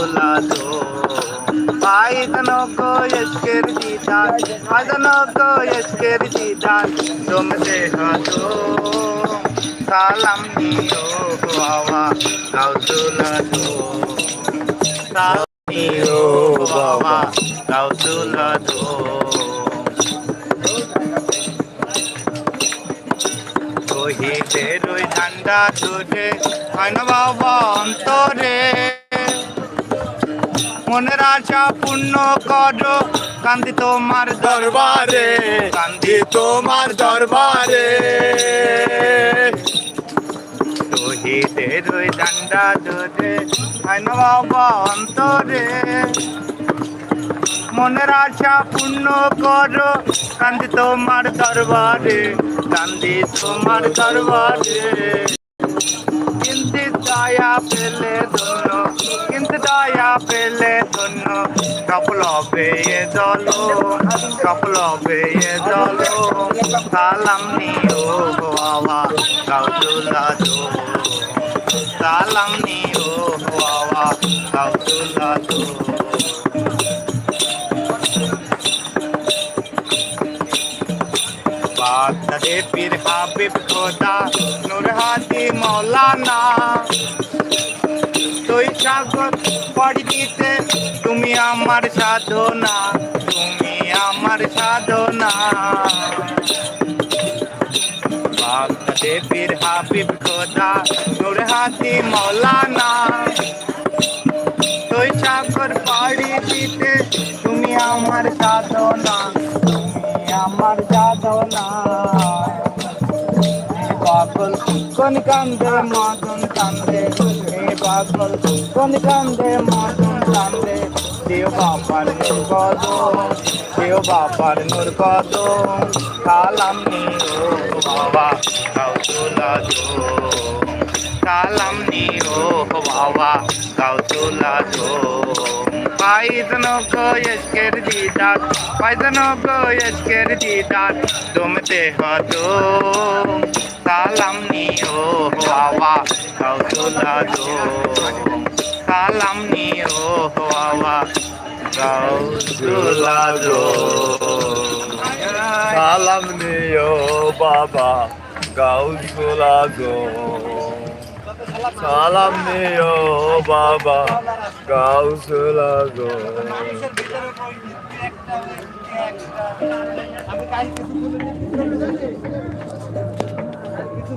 গাউসুলাদো পাইদনো এসকের দিদার পাইদনো এসকের দিদার তোমতে হতো। সালাম নিও বাবা গাউসুলাদো সালাম নিও বাবা গাউসুলাদো শহীদের ওই ঠান্ডা তুলে, হয় না বাবা অন্তরে? মনের আশা পূর্ণ করো। কান্দি তোমার দরবারে, কান্দি তোমার দরবারে। শহীদের ওই হয় না বাবা অন্তরে। মনের আশা পূর্ণ করো। কান্দি তোমার দরবারে, কান্দি তোমার দরবারে। দয়া পেলে ধন্য কিন্তু দয়া পেলে ধন্য। সফল হবে এ দল সফল হবে এ দল সালাম নিও বাবা কাউতুলা দো সালাম নিও বাবা কাউতুলা দো বাগদাদে পীর হাবিব খোদা, নূর হাতি মৌলানা। তুই সাগর পড়ি দিতে তুমি আমার সাধনা, তুমি আমার সাধনা। বাগদাদে পীর হাবিব খোদা, নূর হাতি মৌলানা। তুই সাগর পাড়ি দিতে তুমি আমার সাধনা। আমার এ পাগল, কোন কান্দে মদন কান্দে? এ পাগল, কোন কান্দে মদন কান্দে? দেও বাবার নূর কদ দেও বাবার নূর কদ সালাম নিও বাবা কাউতুলা দো সালাম নিও বাবা কাউতুলা দো পাইদনো গো এসকের দিদার পাইদনো গো এসকের দিদার তুমতে হতো সালাম নিও বাবা কাউতুলা দো সালাম নিও বাবা কাউতুলা দো সালাম নিও বাবা গাউসুলা গো সালাম নিও বাবা গাউসুলা গো আমি কিছু